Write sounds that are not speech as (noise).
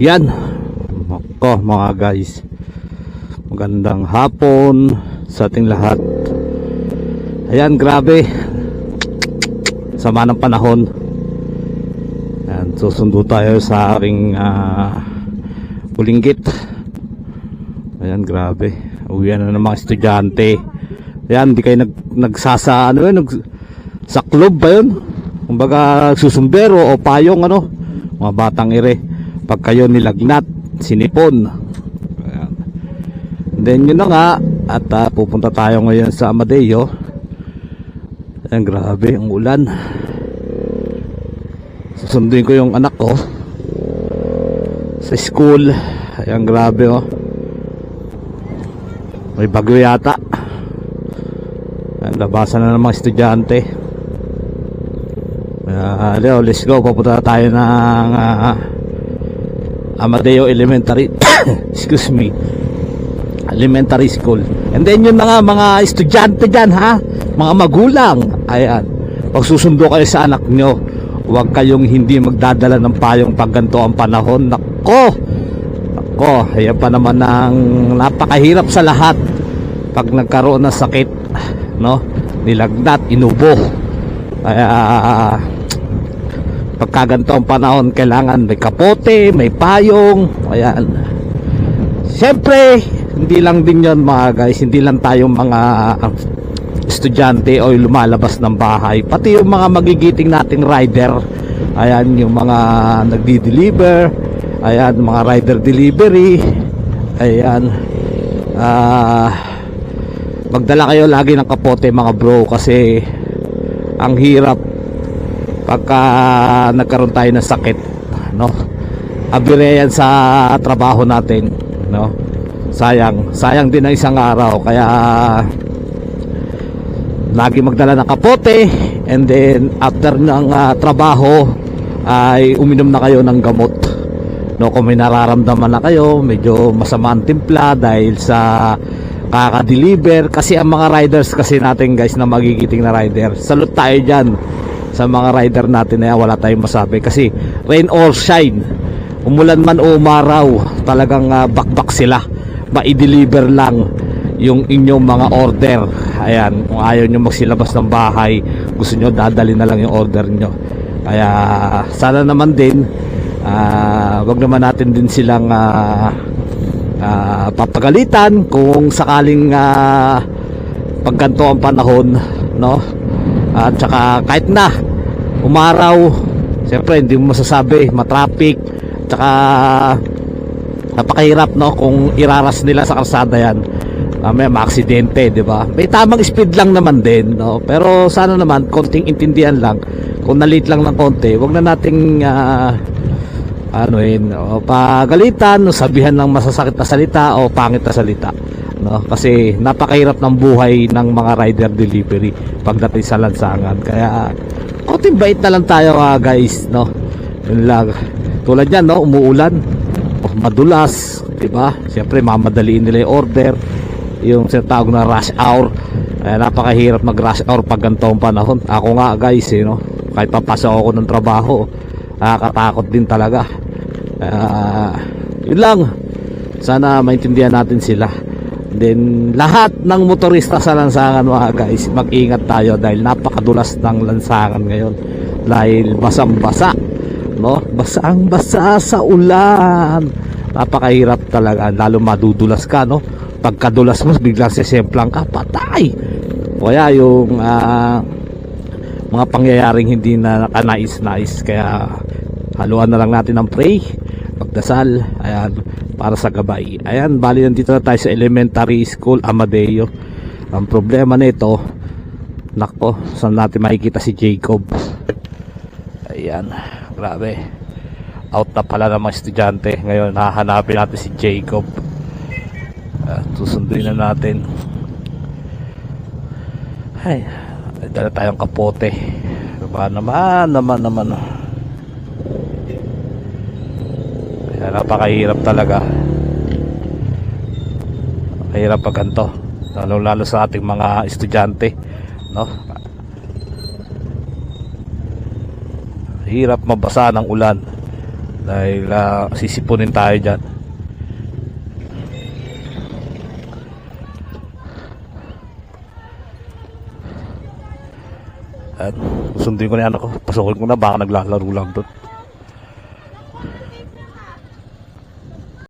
Yan. Ako mga guys. Magandang hapon sa ating lahat. Ayan, grabe. Sama ng panahon. Ayan, susundo tayo sa aking uh, bulinggit. Ayan, grabe. Uwian na ng mga estudyante. Ayan, di kayo nag, nagsasa, ano yun, nag, sa club ba yun? Kumbaga, susumbero o payong, ano? Mga batang ire. Pag kayo nilagnat, sinipon. Ayan. Then yun na nga, at ah, pupunta tayo ngayon sa Amadeo. Ayan, grabe, ang ulan. Susunduin ko yung anak ko sa school. Ayan, grabe, oh. May bagyo yata. Ayan, labasan na ng mga estudyante. Uh, let's go. Papunta tayo ng ah, Amadeo Elementary. (coughs) Excuse me. Elementary School. And then yun na nga mga estudyante dyan ha. Mga magulang. Ayan. Pag susundo kayo sa anak nyo, huwag kayong hindi magdadala ng payong pag ganito ang panahon. Nako! Nako, ayan pa naman ang napakahirap sa lahat pag nagkaroon ng sakit. No? Nilagnat, inubo. Kaya ganito ang panahon kailangan may kapote, may payong ayan. Siyempre hindi lang din yon mga guys hindi lang tayo mga estudyante o lumalabas ng bahay. Pati yung mga magigiting nating rider ayan yung mga nagdi-deliver ayan mga rider delivery ayan. Ah magdala kayo lagi ng kapote mga bro kasi ang hirap pagka nagkaroon tayo ng sakit no? Abire yan sa trabaho natin no? Sayang sayang din ang isang araw kaya lagi magdala ng kapote and then after ng ah, trabaho ay uminom na kayo ng gamot. No kung may nararamdaman na kayo medyo masama ang timpla dahil sa kaka-deliver. Kasi ang mga riders kasi natin guys na magigiting na rider salute tayo dyan sa mga rider natin na yan, wala tayong masabi. Kasi rain or shine umulan man o umaraw talagang uh, bakbak sila. Ma-deliver lang yung inyong mga order. Ayan kung ayaw nyo magsilabas ng bahay gusto nyo dadali na lang yung order nyo. Kaya sana naman din uh, wag naman natin din silang uh, uh, papagalitan kung sakaling uh, pagganto ang panahon no at saka kahit na umaraw siyempre hindi mo masasabi matraffic. Tsaka napakahirap no kung iraras nila sa kalsada yan. Uh, may maaksidente di ba? May tamang speed lang naman din no? Pero sana naman konting intindihan lang. Kung nalit lang ng konti wag na nating uh, ano yun o, pagalitan sabihan ng masasakit na salita o pangit na salita no? Kasi napakahirap ng buhay ng mga rider delivery pagdating sa lansangan. Kaya konting bait na lang tayo ah, guys no? Yun lang. Tulad yan no? Umuulan. O, madulas di ba? Siyempre mamadaliin nila yung order. Yung sinatawag na rush hour. Kaya napakahirap mag rush hour pag ganito ang panahon. Ako nga guys eh, no? kahit papasok ako ng trabaho nakakatakot din talaga. Uh, yun lang. Sana maintindihan natin sila then lahat ng motorista sa lansangan mga guys mag-ingat tayo dahil napakadulas ng lansangan ngayon. Dahil basang basa no? Basang basa sa ulan. Napakahirap talaga lalo madudulas ka no? Pagkadulas mo biglang sisemplang ka patay! Kaya yung uh, mga pangyayaring hindi na nakanais-nais kaya haluan na lang natin ng pray pagdasal ayan para sa gabay. Ayan bali nandito na tayo sa elementary school Amadeo. Ang problema nito nako saan natin makikita si Jacob? Ayan grabe. Out na pala ng mga estudyante. Ngayon hahanapin natin si Jacob. Uh, susunduin na natin. Ay dala tayong kapote. Ba naman naman naman kaya napakahirap talaga mahirap pag ganito lalo lalo sa ating mga estudyante no hirap mabasa ng ulan Dahil ah, sisipunin tayo dyan. At sunduin ko na yan ako. Pasukin ko na baka naglalaro lang doon.